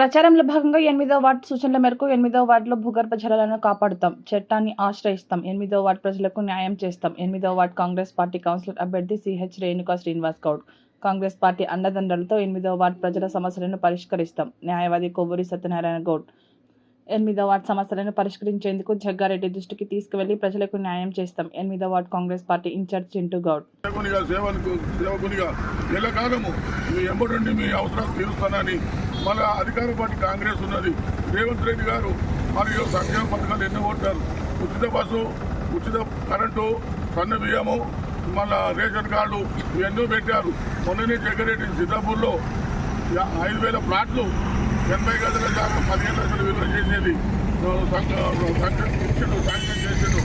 ప్రచారంలో భాగంగా ఎనిమిదో వార్డు సూచనల మేరకు ఎనిమిదో వార్డులో భూగర్భ జలాలను కాపాడుతాం చట్టాన్ని ఆశ్రయిస్తాం ఎనిమిదో వార్డు ప్రజలకు న్యాయం చేస్తాం. ఎనిమిదో వార్డు కాంగ్రెస్ పార్టీ కౌన్సిలర్ అభ్యర్థి సిహెచ్ రేణుకా శ్రీనివాస్ గౌడ్. కాంగ్రెస్ పార్టీ అండదండలతో ఎనిమిదో వార్డు ప్రజల సమస్యలను పరిష్కరిస్తాం. న్యాయవాది కొవ్వూరి సత్యనారాయణ గౌడ్. ఎనిమిదో వార్డు సమస్యలను పరిష్కరించేందుకు జగ్గారెడ్డి దృష్టికి తీసుకువెళ్ళి ప్రజలకు న్యాయం చేస్తాం. ఎనిమిదో ward Congress party incharge Chintu Goud. సేవకునిగా సేవకునిగా సేవకునిగా ఎల్లకాలము మీ ఎంబడి మీ అవసరాలు తీరుస్తానని మన అధికార పార్టీ కాంగ్రెస్ ఉన్నది. రేవంత్ రెడ్డి గారు మరియు సంక్షేమ పథకాలు ఎన్నో కొట్టారు. ఉచిత బస్సు ఉచిత కరెంటు సన్న బియ్యము మన రేషన్ కార్డు ఇవన్నీ పెట్టారు. మొన్ననే జగ్గారెడ్డి సిద్ధాపూర్లో యా- ఐదు వేల ప్లాట్లు ఎనభై గదుల దాకా పదిహేను లక్షలు విలువ చేసేది. ఇచ్చిండు శాంక్షన్ చేసిండు.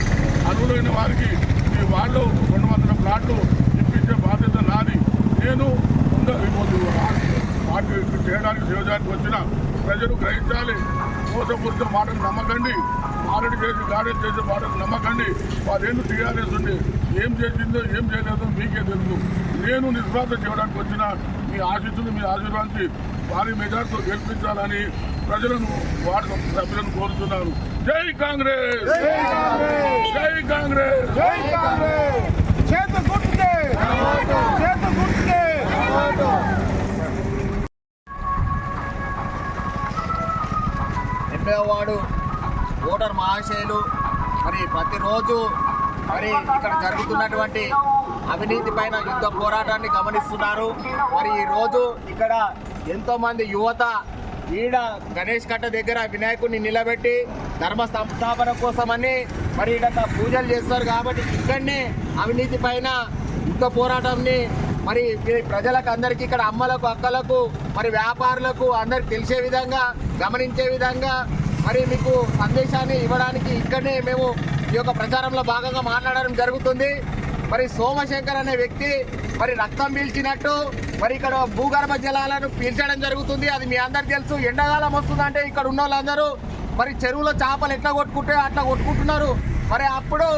అర్హులైన వారికి ఈ వాళ్ళు రెండు వందల ప్లాట్లు ఇప్పించే బాధ్యత నాది. నేను ముందు పార్టీ చేయడానికి చేయడానికి వచ్చిన ప్రజలు గ్రహించాలి. మోసపూరిత మాటలు నమ్మకండి. ఆల్రెడీ చేసి గార్డెన్ చేసే మాటలు నమ్మకండి. వారేళ్ళు టీఆర్ఎస్ ఉండి ఏం చేసిందో ఏం చేయలేదో మీకే తెలుసు. నేను నిస్వార్థం చేయడానికి వచ్చిన మీ ఆశీస్సులు మీ ఆశీర్వాదాన్ని భారీ మెజార్టీతో గెలిపించాలని ప్రజలను వార్డు సభ్యులను కోరుతున్నాను. జై కాంగ్రెస్! జై కాంగ్రెస్! జై కాంగ్రెస్! ఎనభై వార్డు ఓటర్ మహాశయులు మరి ప్రతిరోజు మరి ఇక్కడ జరుగుతున్నటువంటి అవినీతి పైన యుద్ధ పోరాటాన్ని గమనిస్తున్నారు. మరి ఈ రోజు ఇక్కడ ఎంతోమంది యువత ఈడ గణేష్ కట్ట దగ్గర వినాయకుడిని నిలబెట్టి ధర్మ సంస్థాపన కోసమని మరి ఇక్కడ పూజలు చేస్తారు కాబట్టి ఇక్కడనే అవినీతి పైన యుద్ధ పోరాటంని మరి ప్రజలకు అందరికీ ఇక్కడ అమ్మలకు అక్కలకు మరి వ్యాపారులకు అందరికి తెలిసే విధంగా గమనించే విధంగా మరి మీకు సందేశాన్ని ఇవ్వడానికి ఇక్కడనే మేము ఈ యొక్క ప్రచారంలో భాగంగా మాట్లాడడం జరుగుతుంది. మరి సోమశంకర్ అనే వ్యక్తి మరి రక్తం పీల్చినట్టు మరి ఇక్కడ భూగర్భ జలాలను పీల్చడం జరుగుతుంది. అది మీ అందరికి తెలుసు. ఎండాకాలం వస్తుందంటే ఇక్కడ ఉన్న వాళ్ళందరూ మరి చెరువులో చేపలు ఎట్లా కొట్టుకుంటే అట్లా కొట్టుకుంటున్నారు. మరి అప్పుడు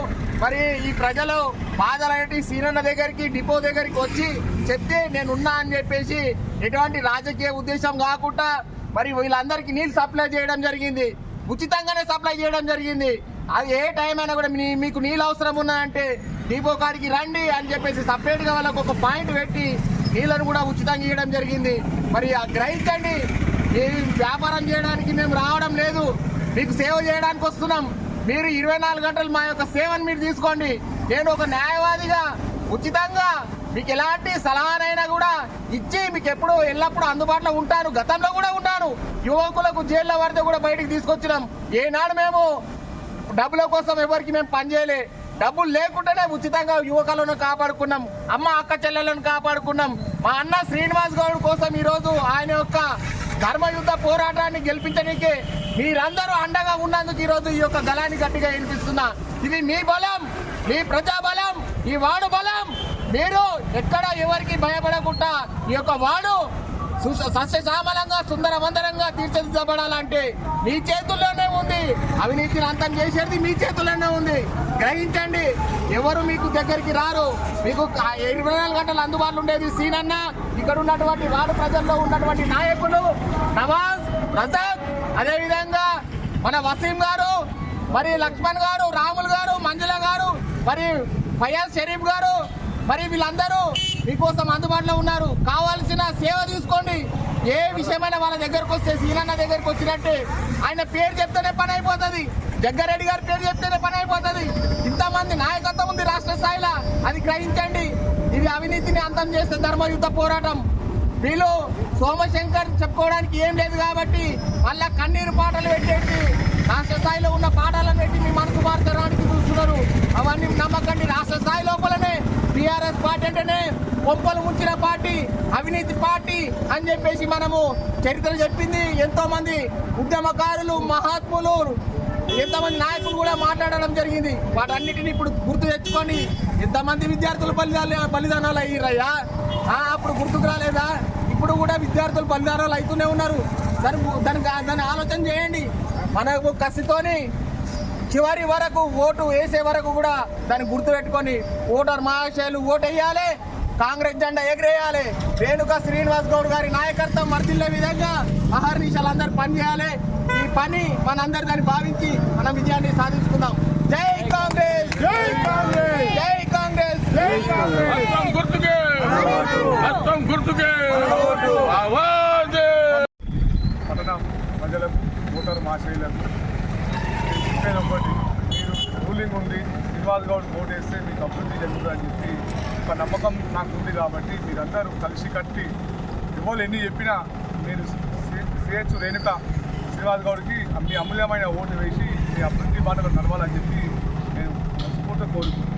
మరి ఈ ప్రజలు బాధలనేటి సీనన్న దగ్గరికి డిపో దగ్గరికి వచ్చి చెప్తే నేనున్నా అని చెప్పేసి ఎటువంటి రాజకీయ ఉద్దేశం కాకుండా మరి వీళ్ళందరికీ నీళ్ళు సప్లై చేయడం జరిగింది. ఉచితంగానే సప్లై చేయడం జరిగింది. అది ఏ టైం అయినా కూడా మీ- మీకు నీళ్ళు అవసరం ఉన్నాయంటే డిపో కాడికి రండి అని చెప్పేసి సపరేట్గా వాళ్ళకు ఒక పాయింట్ పెట్టి నీళ్ళను కూడా ఉచితంగా ఇవ్వడం జరిగింది. మరి ఆ గ్రహించండి ఈ వ్యాపారం చేయడానికి మేము రావడం లేదు. మీకు సేవ చేయడానికి వస్తున్నాం. మీరు ఇరవై నాలుగు గంటలు మా యొక్క సేవను మీరు తీసుకోండి. నేను ఒక న్యాయవాదిగా ఉచితంగా మీకు ఎలాంటి సలహానైనా కూడా ఇచ్చి మీకు ఎప్పుడు ఎల్లప్పుడూ అందుబాటులో ఉంటాను. గతంలో కూడా ఉంటాను యువకులకు జైళ్ళ వారితో కూడా బయటికి తీసుకొచ్చినాం. ఏనాడు మేము డబ్బుల కోసం ఎవరికి మేము పనిచేయలే డబ్బులు లేకుండానే ఉచితంగా యువకులను కాపాడుకున్నాం. అమ్మ అక్క చెల్లెలను కాపాడుకున్నాం. మా అన్న శ్రీనివాస్ గౌడ్ కోసం ఈరోజు ఆయన యొక్క ధర్మయుద్ధ పోరాటాన్ని గెలిపించడానికి మీరందరూ అండగా ఉన్నందుకు ఈరోజు ఈ యొక్క గలాన్ని గట్టిగా వినిపిస్తున్నా ఇది మీ బలం మీ ప్రజా బలం ఈ వాడు బలం. మీరు ఎక్కడ ఎవరికి భయపడకుండా ఈ యొక్క వాడు సు- సస్యశ్యామలంగా సుందరవందరంగా తీర్చిదిద్దబడాలంటే మీ చేతుల్లోనే ఉంది. అవినీతిని అంతం చేసేది మీ చేతుల్లోనే ఉంది. గ్రహించండి ఎవరు మీకు దగ్గరికి రారు. మీకు ఇరవై నాలుగు గంటలు అందుబాటులో ఉండేది సీనన్న ఇక్కడ ఉన్నటువంటి వాడు ప్రజల్లో ఉన్నటువంటి నాయకులు నవాజ్ రజాక్ అదేవిధంగా మన వసీం గారు మరి లక్ష్మణ్ గారు రాములు గారు మంజుల గారు మరి ఫయాజ్ షరీఫ్ గారు మరి వీళ్ళందరూ మీకోసం అందుబాటులో ఉన్నారు. కావాల్సిన సేవ తీసుకోండి. ఏ విషయమైనా వాళ్ళ దగ్గరకు వస్తే సీనన్న దగ్గరకు వచ్చినట్టే. ఆయన పేరు చెప్తేనే పని అయిపోతుంది. జగ్గారెడ్డి గారి పేరు చెప్తేనే పని అయిపోతుంది. ఇంతమంది నాయకత్వం ఉంది రాష్ట్ర స్థాయిలో. అది గ్రహించండి. ఇది అవినీతిని అంతం చేస్తే ధర్మయుద్ధ పోరాటం. వీళ్ళు సోమశంకర్ చెప్పుకోవడానికి ఏం లేదు కాబట్టి మళ్ళా కన్నీరు పాటలు పెట్టేసి రాష్ట్ర స్థాయిలో ఉన్న పాఠాలను పెట్టి మీ మనసు మార్చడానికి చూస్తున్నారు. అవన్నీ నమ్మకండి. రాష్ట్ర స్థాయి లోపలనే టీఆర్ఎస్ పార్టీ అంటేనే కొంపలు ముంచిన పార్టీ అవినీతి పార్టీ అని చెప్పేసి మనము చరిత్ర చెప్పింది. ఎంతో మంది ఉద్యమకారులు మహాత్ములు ఎంతమంది నాయకులు కూడా మాట్లాడడం జరిగింది. వాటన్నిటిని ఇప్పుడు గుర్తు తెచ్చుకొని ఎంతమంది విద్యార్థులు బలిదానాలు బలిదానాలు అయ్యారయ్యా అప్పుడు గుర్తుకు రాలేదా? ఇప్పుడు కూడా విద్యార్థులు బలిదానాలు అవుతూనే ఉన్నారు. దాని దాని దాన్ని ఆలోచన చేయండి. మనకు కసితోని చివరి వరకు ఓటు వేసే వరకు కూడా దాన్ని గుర్తు పెట్టుకొని ఓటర్ మహాశయాలు ఓటు వేయాలి కాంగ్రెస్ జెండా ఎగిరేయాలి. రేణుక శ్రీనివాస్ గౌడ్ గారి నాయకత్వం వర్తిల్లే విధంగా అహర్నిశలందరూ పనిచేయాలి. ఈ పని మనందరి దాన్ని భావించి మనం విజయాన్ని సాధించుకుందాం. జై కాంగ్రెస్! జై కాంగ్రెస్! జై కాంగ్రెస్! జై కాంగ్రెస్! గుర్తుకే! పట్టణ ప్రజలకు ఓటర్ మాషేయులకు చెప్పేది ఒకటి మీరు రూలింగ్ ఉంది శ్రీనివాస్ గౌడ్ ఓటు వేస్తే మీకు అభివృద్ధి జరుగుతుందని చెప్పి ఒక నమ్మకం నాకు ఉంది కాబట్టి మీరందరూ కలిసి కట్టి ఎవరు ఎన్ని చెప్పినా మీరు సిహెచ్ రేణుక శ్రీనివాస్ గౌడ్కి మీ అమూల్యమైన ఓటు వేసి మీ అభివృద్ధి బాటలో నడవాలని చెప్పి నేను మనస్ఫూర్తిగా కోరుకుంటున్నాను.